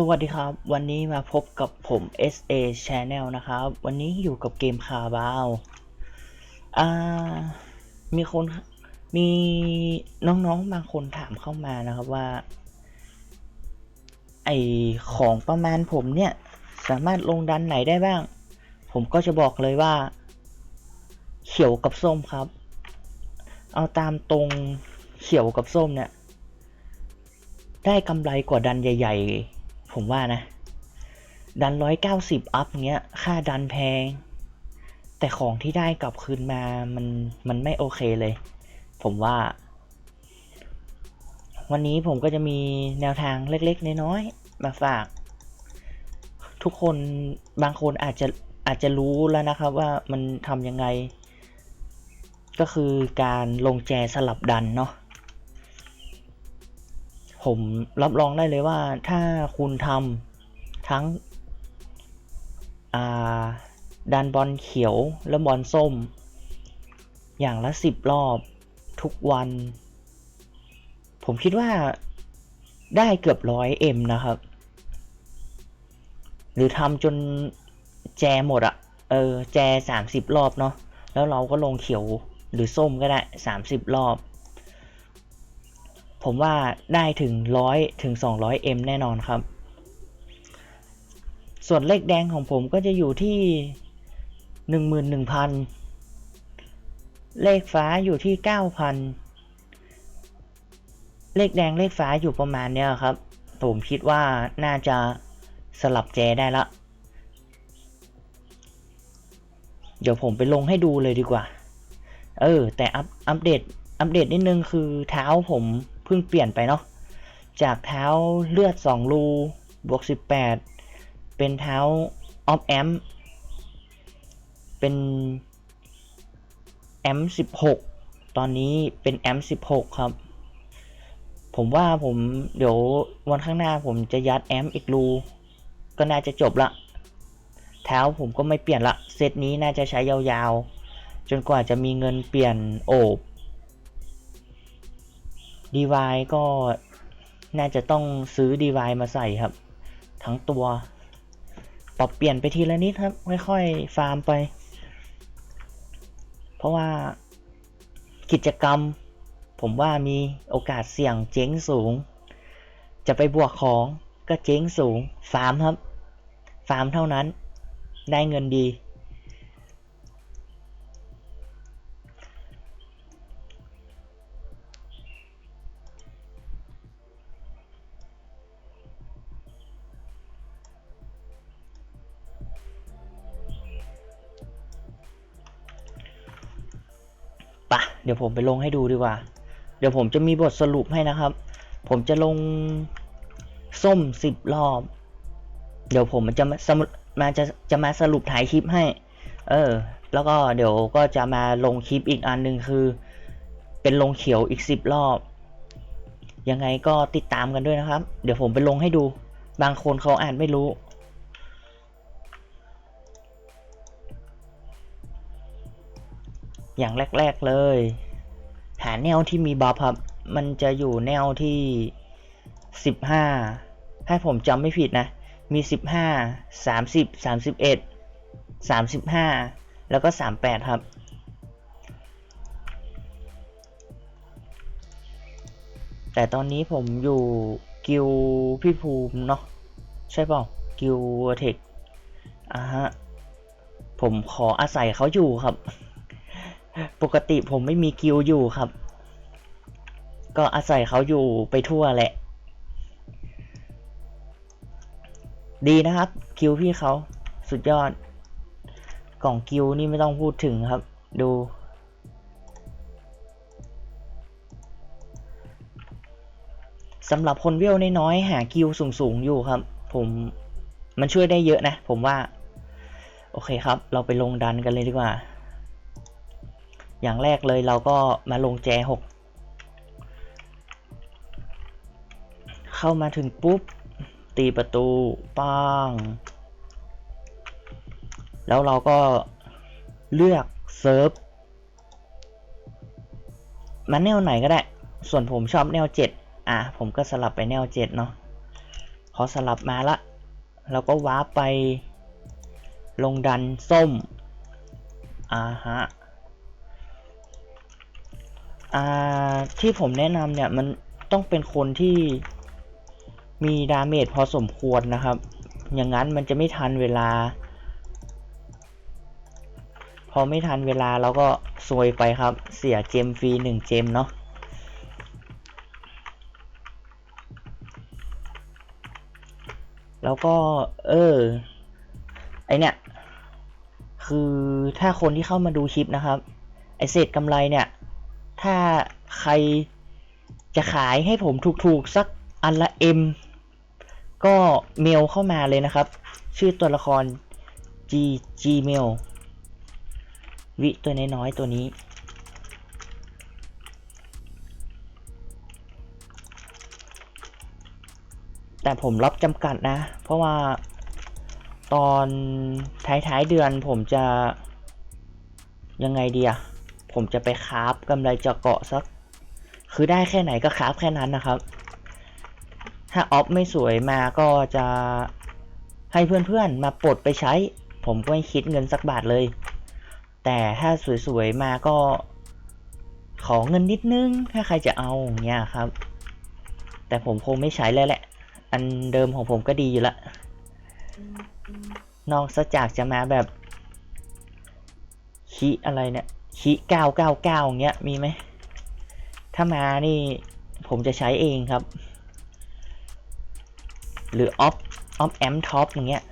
สวัสดีครับ วันนี้มาพบกับผม SA Channel นะครับ วันนี้อยู่กับเกมคาบาวอ่ามีคนมีน้องๆบางคนถามเข้ามานะครับว่า ไอของประมาณผมเนี่ย สามารถลงดันไหนได้บ้าง ผมก็จะบอกเลยว่า เขียวกับส้มครับ เอาตามตรงเขียวกับส้มเนี่ย ได้กำไรกว่าดันใหญ่ ๆ ผมว่านะ ดันร้อยเก้าสิบอัพเงี้ย ค่าดันแพง แต่ของที่ได้กลับคืนมามันมันไม่โอเคเลย ผมว่า วันนี้ผมก็จะมีแนวทางเล็กๆน้อยๆมาฝาก ทุกคนบางคนอาจจะอาจจะรู้แล้วนะครับว่ามันทำยังไง ก็คือการลงแจสลับดันเนาะ ผมรับรองได้เลยว่าถ้าคุณทำทั้งดันบอลเขียวและบอลส้ม อย่างละสิบรอบทุกวัน ผมคิดว่าได้เกือบร้อยเอ็มนะครับ หรือทำจนแจหมดอะเออ แจสามสิบรอบเนาะแล้วเราก็ลงเขียวหรือส้มก็ได้สามสิบรอบ ผมว่าได้ถึงร้อยถึงสองร้อยเอ็มแน่นอนครับ ส่วนเลขแดงของผมก็จะอยู่ที่หนึ่งหมื่นหนึ่งพันเลขฟ้าอยู่ที่เก้าพันเลขแดงเลขฟ้าอยู่ประมาณเนี้ยครับ ผมคิดว่าน่าจะสลับแจได้ละ เดี๋ยวผมไปลงให้ดูเลยดีกว่า เออ แต่อัปอัปเดตอัปเดตนิดนึงคือเท้าผม เพิ่งเปลี่ยนไปเนาะจากเท้าเลือด 2 รูบวก 18 เป็นเท้าออฟแอมเป็นแอม16 ตอนนี้เป็นแอม16 ครับ ผมว่าผมเดี๋ยววันข้างหน้าผมจะยัดแอมอีกรู ก็น่าจะจบละเท้าผมก็ไม่เปลี่ยนละ เซตนี้น่าจะใช้ยาวๆ จนกว่าจะมีเงินเปลี่ยนโอบ ดีวายก็น่าจะต้องซื้อดีวายมาใส่ครับ ทั้งตัว ปรับเปลี่ยนไปทีละนิดครับ ค่อยๆ ฟาร์มไป เพราะว่ากิจกรรม ผมว่ามีโอกาสเสี่ยงเจ๊งสูง จะไปบวกของก็เจ๊งสูง ฟาร์มครับ ฟาร์มเท่านั้น ได้เงินดี ดี๋ยวผมไปลงให้ดูดีกว่า เดี๋ยวผมจะมีบทสรุปให้นะครับ ผมจะลงส้มสิบรอบ เดี๋ยวผมมันจะมาสมาจะจะมาสรุปถ่ายคลิปให้ เออ แล้วก็เดี๋ยวก็จะมาลงคลิปอีกอันหนึ่งคือ เป็นลงเขียวอีกสิบรอบ ยังไงก็ติดตามกันด้วยนะครับ เดี๋ยวผมไปลงให้ดู บางคนเขาอ่านไม่รู้ อย่างแรก ๆเลย หาแนวที่มีบัฟครับ มันจะอยู่แนวที่สิบห้าให้ผมจำไม่ผิดนะ มีสิบห้าสามสิบสามสิบเอ็ดสามสิบห้าแล้วก็สามแปดครับแต่ตอนนี้ผมอยู่กิวพี่ภูมิเนาะใช่เปล่ากิวเทคอะฮะ ผมขออาศัยเขาอยู่ครับ ปกติผมไม่มีกิวอยู่ครับ ก็อาศัยเขาอยู่ไปทั่วแหละ ดีนะครับ กิวพี่เขาสุดยอด กล่องกิวนี่ไม่ต้องพูดถึงครับ ดูสำหรับคนเวลน้อยๆหากิวสูงๆอยู่ครับ ผมมันช่วยได้เยอะนะ ผมว่า โอเคครับ เราไปลงดันกันเลยดีกว่า อย่างแรกเลยเราก็มาลงแจหกเข้ามาถึงปุ๊บ ตีประตูป้างแล้วเราก็เลือกเซิร์ฟมาแนวไหนก็ได้ ส่วนผมชอบแนว 7 อะ ผมก็สลับไปแนว 7 เนาะพอสลับมาละเราก็วาร์ปไปลงดันส้ม อ่าฮะ ที่ผมแนะนำเนี่ยมันต้องเป็นคนที่มีดาเมจพอสมควรนะครับ อย่างนั้นมันจะไม่ทันเวลา พอไม่ทันเวลาเราก็ซวยไปครับ เสียเจมฟรีหนึ่งเจมเนาะแล้วก็ เออ ไอเนี่ย คือถ้าคนที่เข้ามาดูคลิปนะครับ ไอเศษกำไรเนี่ย ถ้าใครจะขายให้ผมถูกๆ สักอันละ M ก็เมลเข้ามาเลยนะครับ ชื่อตัวละคร G Gmail วิตัวน้อยๆ ตัวนี้ แต่ผมรับจำกัดนะ เพราะว่าตอนท้ายๆเดือนผมจะยังไงดีอะ ผมจะไปคราฟกำไรจะเกาะสัก คือได้แค่ไหนก็คราฟแค่นั้นนะครับ ถ้าออฟไม่สวยมาก็จะให้เพื่อนๆมาปลดไปใช้ ผมก็ไม่คิดเงินสักบาทเลย แต่ถ้าสวยๆมาก็ขอเงินนิดนึง ถ้าใครจะเอาอย่างเงี้ยครับ แต่ผมคงไม่ใช้แล้วแหละ อันเดิมของผมก็ดีอยู่ละ นอกจากจะมาแบบคีอะไรเนี่ย คีเก้าเก้าเก้าอย่างเงี้ยมีไหมถ้ามานี่ผมจะใช้เองครับ หรือออฟออฟแอมท็อปอย่างเงี้ย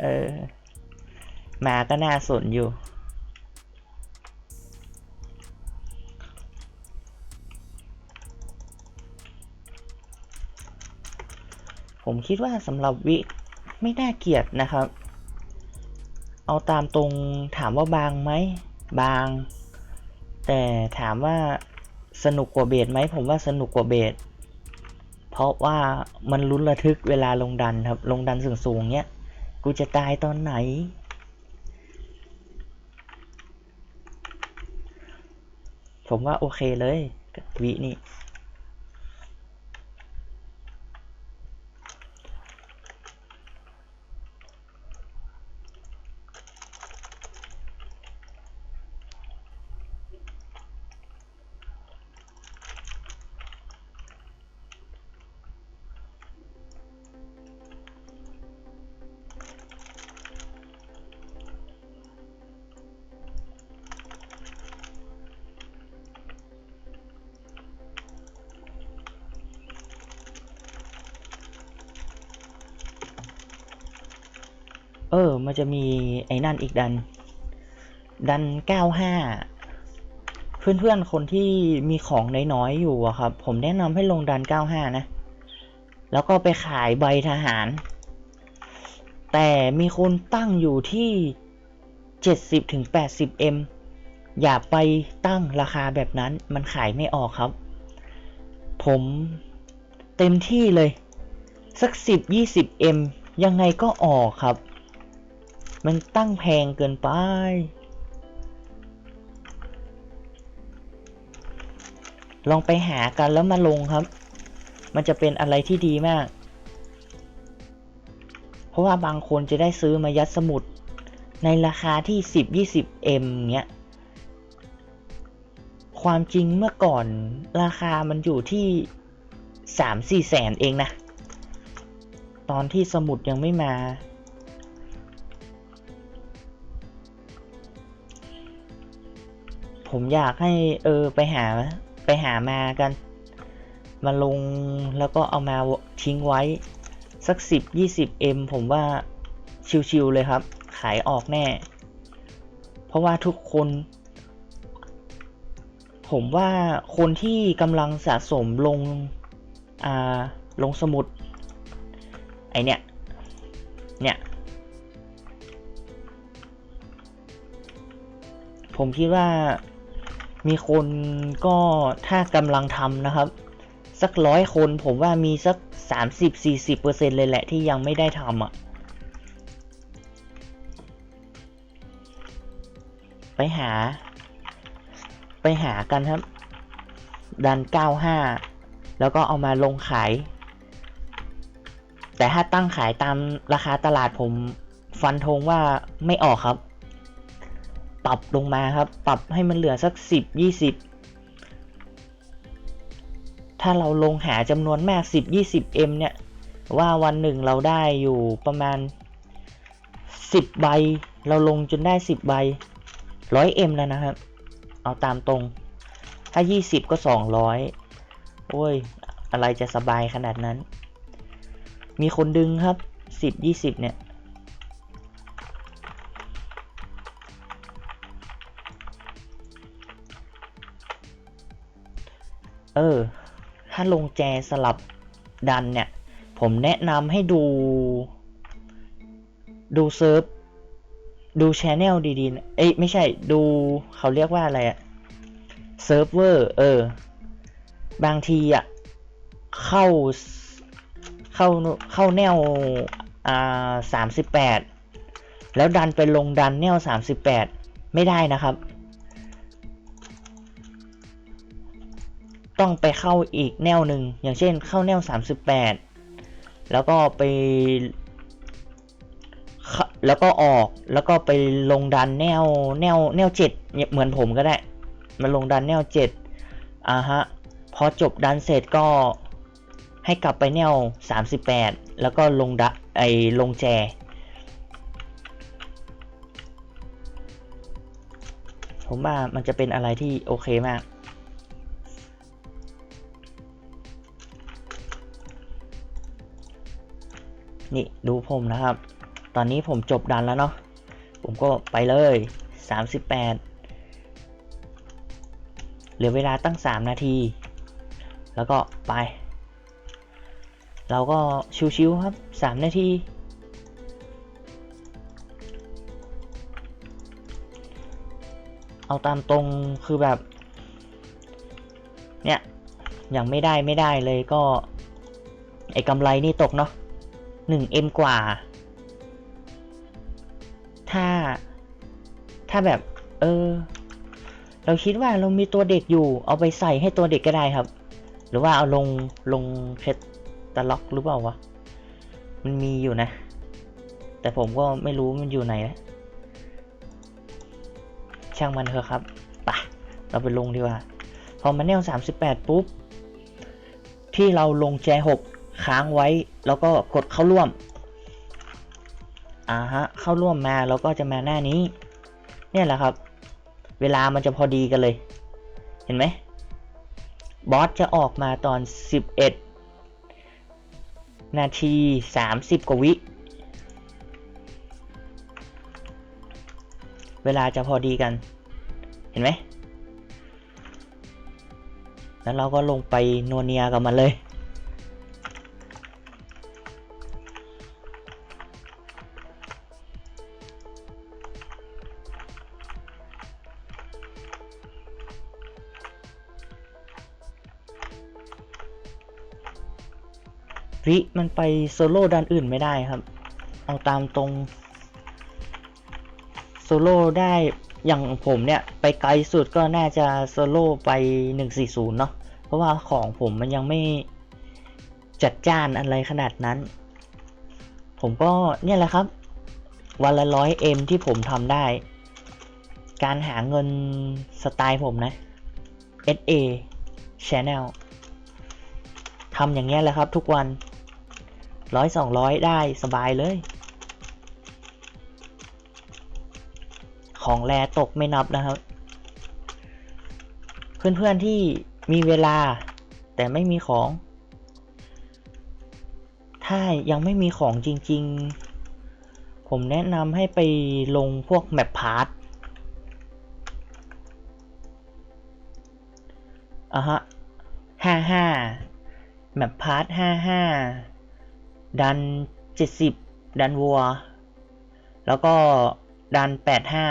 เออมาก็น่าสนอยู่ผมคิดว่าสำหรับวิไม่น่าเกลียดนะครับ เอาตามตรงถามว่าบางไหม บาง แต่ถามว่าสนุกกว่าเบสไหมผมว่าสนุกกว่าเบสเพราะว่ามันลุ้นระทึกเวลาลงดันครับ ลงดันสูงๆเนี้ยกูจะตายตอนไหน ผมว่าโอเคเลยวินี่ ออ มันจะมีไอ้นั่นอีกดัน ดัน95เพื่อนๆ คนที่มีของน้อยๆ อยู่อะครับ ผมแนะนำให้ลงดัน95นะ แล้วก็ไปขายใบทหาร แต่มีคนตั้งอยู่ที่ 70-80M อย่าไปตั้งราคาแบบนั้น มันขายไม่ออกครับ ผมเต็มที่เลย สัก 10-20M ยังไงก็ออกครับ มันตั้งแพงเกินไป ลองไปหากันแล้วมาลงครับ มันจะเป็นอะไรที่ดีมาก เพราะว่าบางคนจะได้ซื้อมายัดสมุด ในราคาที่ 10-20M เงี้ย ความจริงเมื่อก่อนราคามันอยู่ที่3-4แสนเองนะ ตอนที่สมุดยังไม่มา ผมอยากให้เออไปหาไปหามากัน มาลงแล้วก็เอามาทิ้งไว้ สัก 10 20M ผมว่าชิวๆเลยครับ ขายออกแน่ เพราะว่าทุกคน ผมว่าคนที่กำลังสะสมลงอ่าลงสมุด ไอเนี่ย เนี่ยผมคิดว่า มีคนก็ถ้ากำลังทำนะครับ สักร้อยคนผมว่ามีสัก 30-40%เลยแหละที่ยังไม่ได้ทำอะไปหา ไปหากันครับ ดัน 95 แล้วก็เอามาลงขาย แต่ถ้าตั้งขายตามราคาตลาดผมฟันธงว่าไม่ออกครับ ปรับลงมาครับ ปรับให้มันเหลือสักสิบยี่สิบถ้าเราลงหาจำนวนมากสิบยี่สิบเอ็มเนี่ย ว่าวันหนึ่งเราได้อยู่ประมาณสิบใบ เราลงจนได้สิบใบร้อยเอ็มแล้วนะครับ เอาตามตรง ถ้ายี่สิบก็สองร้อยโอ้ย อะไรจะสบายขนาดนั้น มีคนดึงครับสิบยี่สิบเนี่ย เออ ถ้าลงแจสลับดันเนี่ย ผมแนะนำให้ดู ดูเซิร์ฟ ดูชแนลดีๆนะเอ้ยไม่ใช่ดูเขาเรียกว่าอะไรอะเซิร์ฟเวอร์ เออ บางทีอะเข้า เข้า เข้าแนว อ่าสามสิบแปดแล้วดันไปลงดันแนวสามสิบแปดไม่ได้นะครับ ต้องไปเข้าอีกแนวหนึ่งอย่างเช่นเข้าแนว 38 แล้วก็ไป แล้วก็ออกแล้วก็ไปลงดันแนวแนวแนวเจ็ดเนี่ยเหมือนผมก็ได้มาลงดันแนวเจ็ดอ่าฮะพอจบดันเสร็จก็ให้กลับไปแนว 38 แล้วก็ลงดะไอลงแจ ผมว่ามันจะเป็นอะไรที่โอเคมาก นี่ดูผมนะครับ ตอนนี้ผมจบดันแล้วเนาะ ผมก็ไปเลย 38 เหลือเวลาตั้ง 3 นาที แล้วก็ไป เราก็ชิวๆครับ 3 นาทีเอาตามตรงคือแบบ เนี่ย ยังไม่ได้ไม่ได้เลยก็ ไอ้กำไรนี่ตกเนาะ 1M กว่า ถ้า ถ้าแบบ เออ เราคิดว่าเรามีตัวเด็กอยู่ เอาไปใส่ให้ตัวเด็กก็ได้ครับ หรือว่าเอาลงลงเพชรตะล็อกหรือเปล่าวะ มันมีอยู่นะ แต่ผมก็ไม่รู้มันอยู่ไหนนะช่างมันเถอะครับปะเราไปลงดีกว่า พอมาแนว38 ปุ๊บ ที่เราลงแจ6 ค้างไว้ แล้วก็กดเข้าร่วมอ่าฮะเข้าร่วมมาแล้วก็จะมาหน้านี้ เนี่ยแหละครับ เวลามันจะพอดีกันเลย เห็นไหมบอสจะออกมาตอน 11 นาที 30 กว่าวิ เวลาจะพอดีกัน เห็นไหม แล้วเราก็ลงไปนัวเนียกับมันเลย ริมันไปโซโล่ด้านอื่นไม่ได้ครับ เอาตามตรงโซโล่ได้อย่างผมเนี่ย ไปไกลสุดก็น่าจะโซโล่ไป 140 เนาะเพราะว่าของผมมันยังไม่จัดจ้านอะไรขนาดนั้น ผมก็เนี่ยแหละครับ วันละร้อยเอ็มที่ผมทำได้ การหาเงินสไตล์ผมนะ SA Channel ทำอย่างเงี้ยแหละครับทุกวัน ร้อยสองร้อยได้สบายเลย ของแรตกไม่นับนะครับ เพื่อนๆที่มีเวลา แต่ไม่มีของ ถ้ายังไม่มีของจริง ๆ ผมแนะนำให้ไปลงพวกแมปพาร์ทอะฮะห้าห้าแมปพาร์ทห้าห้า ดันเจ็ดสิบดันวัว แล้วก็ดันแปดห้า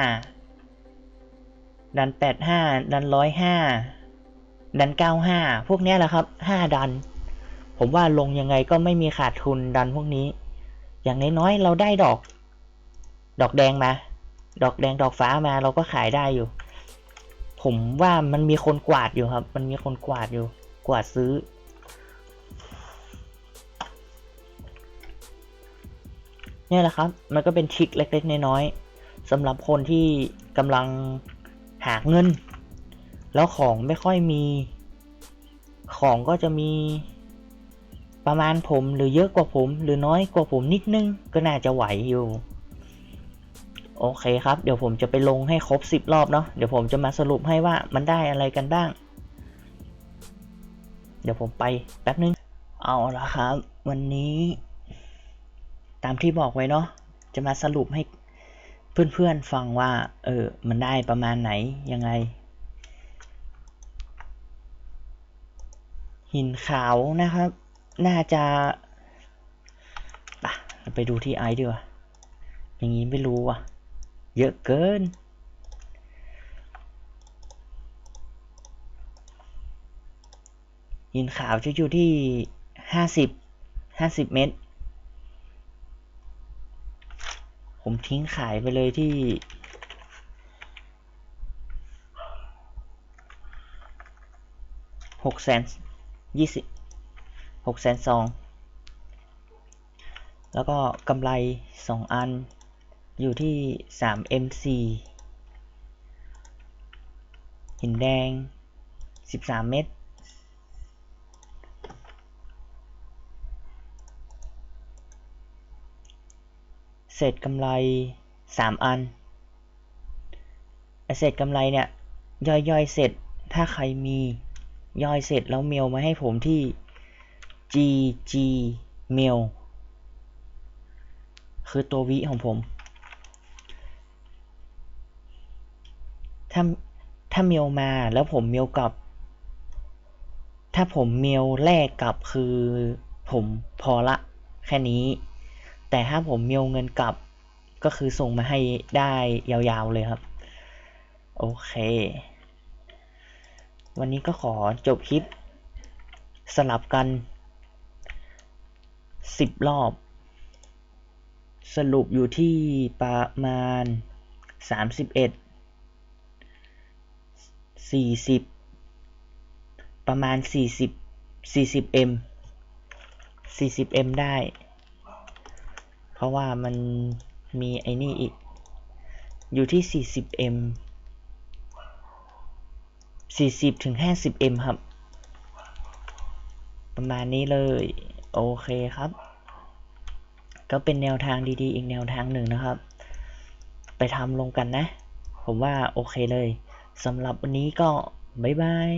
ดันแปดห้าดันร้อยห้าดันเก้าห้าพวกนี้แหละครับห้าดัน ผมว่าลงยังไงก็ไม่มีขาดทุนดันพวกนี้ อย่างน้อยๆเราได้ดอก ดอกแดงมา ดอกแดงดอกฟ้ามาเราก็ขายได้อยู่ ผมว่ามันมีคนกวาดอยู่ครับ มันมีคนกวาดอยู่ กวาดซื้อ เนี่ยแหละครับ มันก็เป็นทริคเล็กๆ น้อยๆสำหรับคนที่กำลังหาเงิน แล้วของไม่ค่อยมี ของก็จะมีประมาณผมหรือเยอะกว่าผมหรือน้อยกว่าผมนิดนึงก็น่าจะไหวอยู่ โอเคครับ เดี๋ยวผมจะไปลงให้ครบ 10 รอบเนาะเดี๋ยวผมจะมาสรุปให้ว่ามันได้อะไรกันบ้าง เดี๋ยวผมไปแป๊บนึง เอาละครับ วันนี้ ตามที่บอกไว้เนาะจะมาสรุปให้เพื่อนๆฟังว่า เออ มันได้ประมาณไหน ยังไง หินขาวนะครับ น่าจะปะไปดูที่ไอซ์ดีกว่า อย่างนี้ไม่รู้ว่ะ เยอะเกิน หินขาวจะอยู่ที่ห้าสิบห้าสิบเมตร ผมทิ้งขายไปเลยที่ หกแสนยี่สิบหกแสนสอง แล้วก็กำไรสองอัน อยู่ที่สาม MC หินแดงสิบสามเม็ด เศษกำไรสามอันเศษกำไรเนี่ยย่อยๆเสร็จถ้าใครมีย่อยเสร็จแล้วเมลมาให้ผมที่ gg mail คือตัววิของผม ถ้าถ้าเมลมาแล้วผมเมลกลับ ถ้าผมเมลแรกกลับคือผมพอละแค่นี้ แต่ถ้าผมเมลเงินกลับก็คือส่งมาให้ได้ยาวๆเลยครับ โอเค วันนี้ก็ขอจบคลิป สลับกัน10รอบ สรุปอยู่ที่ประมาณ31 40ประมาณ40 40m 40m ได้ เพราะว่ามันมีไอ้นี่อีก อยู่ที่ 40m 40ถึง 50m ครับ ประมาณนี้เลย โอเคครับ ก็เป็นแนวทางดีๆ อีกแนวทางหนึ่งนะครับ ไปทำลงกันนะ ผมว่าโอเคเลยสำหรับวันนี้ก็บ๊ายบาย